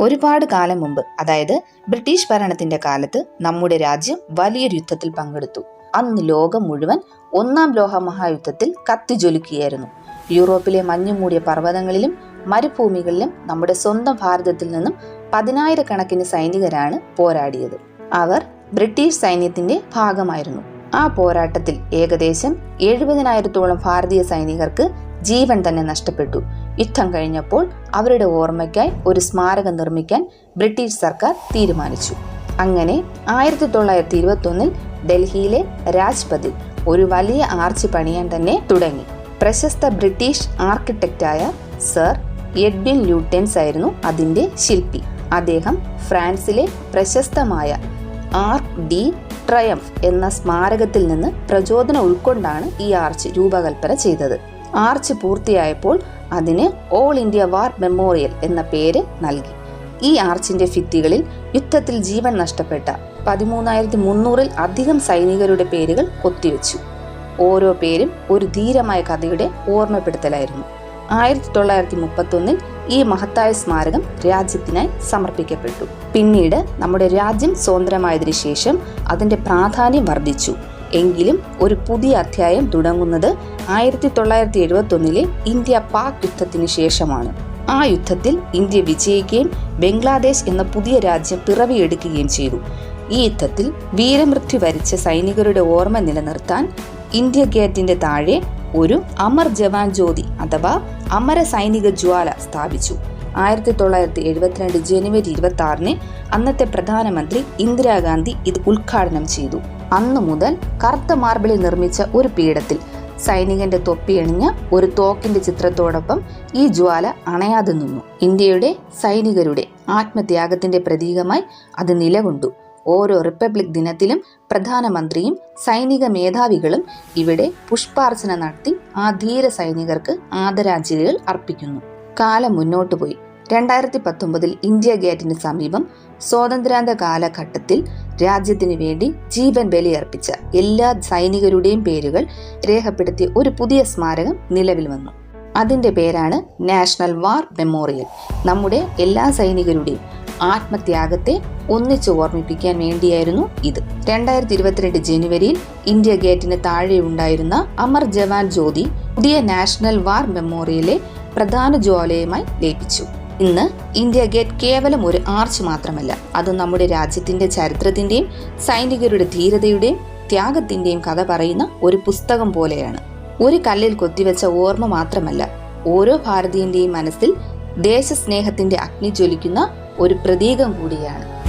ഒരുപാട് കാലം മുമ്പ് അതായത് ബ്രിട്ടീഷ് ഭരണത്തിന്റെ കാലത്ത് നമ്മുടെ രാജ്യം വലിയൊരു യുദ്ധത്തിൽ പങ്കെടുത്തു. അന്ന് ലോകം മുഴുവൻ ഒന്നാം ലോക മഹായുദ്ധത്തിൽ കത്തിജ്വലിക്കുകയായിരുന്നു യൂറോപ്പിലെ മഞ്ഞുമൂടിയ പർവതങ്ങളിലും മരുഭൂമികളിലും നമ്മുടെ സ്വന്തം ഭാരതത്തിൽ നിന്നും പതിനായിരക്കണക്കിന് സൈനികരാണ് പോരാടിയത്. അവർ ബ്രിട്ടീഷ് സൈന്യത്തിന്റെ ഭാഗമായിരുന്നു. ആ പോരാട്ടത്തിൽ ഏകദേശം എഴുപതിനായിരത്തോളം ഭാരതീയ സൈനികർക്ക് ജീവൻ തന്നെ നഷ്ടപ്പെട്ടു. യുദ്ധം കഴിഞ്ഞപ്പോൾ അവരുടെ ഓർമ്മയ്ക്കായി ഒരു സ്മാരകം നിർമ്മിക്കാൻ ബ്രിട്ടീഷ് സർക്കാർ തീരുമാനിച്ചു. അങ്ങനെ ആയിരത്തി തൊള്ളായിരത്തി ഇരുപത്തി ഒന്നിൽ ഡൽഹിയിലെ രാജ്പഥിൽ ഒരു വലിയ ആർച്ച് പണിയാൻ തന്നെ തുടങ്ങി. പ്രശസ്ത ബ്രിട്ടീഷ് ആർക്കിടെക്റ്റായ സർ എഡ്വിൻ ലൂട്ടൻസ് ആയിരുന്നു അതിന്റെ ശില്പി. അദ്ദേഹം ഫ്രാൻസിലെ പ്രശസ്തമായ ആർക്ക് ഡി ട്രയംഫ് എന്ന സ്മാരകത്തിൽ നിന്ന് പ്രചോദനം ഉൾക്കൊണ്ടാണ് ഈ ആർച്ച് രൂപകൽപ്പന ചെയ്തത്. ആർച്ച് പൂർത്തിയായപ്പോൾ അതിന് ഓൾ ഇന്ത്യ വാർ മെമ്മോറിയൽ എന്ന പേര് നൽകി. ഈ ആർച്ചിന്റെ ഭിത്തികളിൽ യുദ്ധത്തിൽ ജീവൻ നഷ്ടപ്പെട്ട പതിമൂന്നായിരത്തി മുന്നൂറിൽ അധികം സൈനികരുടെ പേരുകൾ കൊത്തിവെച്ചു. ഓരോ പേരും ഒരു ധീരമായ കഥയുടെ ഓർമ്മപ്പെടുത്തലായിരുന്നു. ആയിരത്തി തൊള്ളായിരത്തി മുപ്പത്തൊന്നിൽ ഈ മഹത്തായ സ്മാരകം രാജ്യത്തിനായി സമർപ്പിക്കപ്പെട്ടു. പിന്നീട് നമ്മുടെ രാജ്യം സ്വതന്ത്രമായതിനു ശേഷം അതിന്റെ പ്രാധാന്യം വർദ്ധിച്ചു. എങ്കിലും ഒരു പുതിയ അധ്യായം തുടങ്ങുന്നത് ആയിരത്തി തൊള്ളായിരത്തി എഴുപത്തി ഒന്നിലെ ഇന്ത്യ പാക് യുദ്ധത്തിന് ശേഷമാണ്. ആ യുദ്ധത്തിൽ ഇന്ത്യ വിജയിക്കുകയും ബംഗ്ലാദേശ് എന്ന പുതിയ രാജ്യം പിറവിയെടുക്കുകയും ചെയ്തു. ഈ യുദ്ധത്തിൽ വീരമൃത്യു വരിച്ച സൈനികരുടെ ഓർമ്മ നിലനിർത്താൻ ഇന്ത്യ ഗേറ്റിന്റെ താഴെ ഒരു അമർ ജവാൻ ജ്യോതി അഥവാ അമര സൈനിക ജ്വാല സ്ഥാപിച്ചു. ആയിരത്തി തൊള്ളായിരത്തി എഴുപത്തിരണ്ട് ജനുവരി ഇരുപത്തി ആറിന് അന്നത്തെ പ്രധാനമന്ത്രി ഇന്ദിരാഗാന്ധി ഇത് ഉദ്ഘാടനം ചെയ്തു. അന്നു മുതൽ കറുത്ത മാർബിളിൽ നിർമ്മിച്ച ഒരു പീഠത്തിൽ സൈനികന്റെ തൊപ്പിയണിഞ്ഞ ഒരു തോക്കിന്റെ ചിത്രത്തോടൊപ്പം ഈ ജ്വാല അണയാതെ നിന്നു. ഇന്ത്യയുടെ സൈനികരുടെ ആത്മത്യാഗത്തിന്റെ പ്രതീകമായി അത് നിലകൊണ്ടു. ഓരോ റിപ്പബ്ലിക് ദിനത്തിലും പ്രധാനമന്ത്രിയും സൈനിക മേധാവികളും ഇവിടെ പുഷ്പാർച്ചന നടത്തി ആ ധീര സൈനികർക്ക് ആദരാഞ്ജലികൾ അർപ്പിക്കുന്നു. കാലം മുന്നോട്ട് പോയി രണ്ടായിരത്തി പത്തൊമ്പതിൽ ഇന്ത്യ ഗേറ്റിന് സമീപം സ്വാതന്ത്ര്യാന്ത കാലഘട്ടത്തിൽ രാജ്യത്തിന് വേണ്ടി ജീവൻ ബലിയർപ്പിച്ച എല്ലാ സൈനികരുടെയും പേരുകൾ രേഖപ്പെടുത്തിയ ഒരു പുതിയ സ്മാരകം നിലവിൽ വന്നു. അതിന്റെ പേരാണ് നാഷണൽ വാർ മെമ്മോറിയൽ. നമ്മുടെ എല്ലാ സൈനികരുടെയും ആത്മത്യാഗത്തെ ഒന്നിച്ച് ഓർമ്മിപ്പിക്കാൻ വേണ്ടിയായിരുന്നു ഇത്. രണ്ടായിരത്തി ഇരുപത്തിരണ്ട് ജനുവരിയിൽ ഇന്ത്യ ഗേറ്റിന് താഴെ ഉണ്ടായിരുന്ന അമർ ജവാൻ ജ്യോതി പുതിയ നാഷണൽ വാർ മെമ്മോറിയലെ പ്രധാന ജ്വാലയുമായി ലയിപ്പിച്ചു. ഇന്ന് ഇന്ത്യ ഗേറ്റ് കേവലം ഒരു ആർച്ച് മാത്രമല്ല. അത് നമ്മുടെ രാജ്യത്തിന്റെ ചരിത്രത്തിന്റെയും സൈനികരുടെ ധീരതയുടെയും ത്യാഗത്തിന്റെയും കഥ പറയുന്ന ഒരു പുസ്തകം പോലെയാണ്. ഒരു കല്ലിൽ കൊത്തിവെച്ച ഓർമ്മ മാത്രമല്ല ഓരോ ഭാരതീയന്റെയും മനസ്സിൽ ദേശസ്നേഹത്തിന്റെ അഗ്നി ജ്വലിക്കുന്ന ഒരു പ്രതീകം കൂടിയാണ്.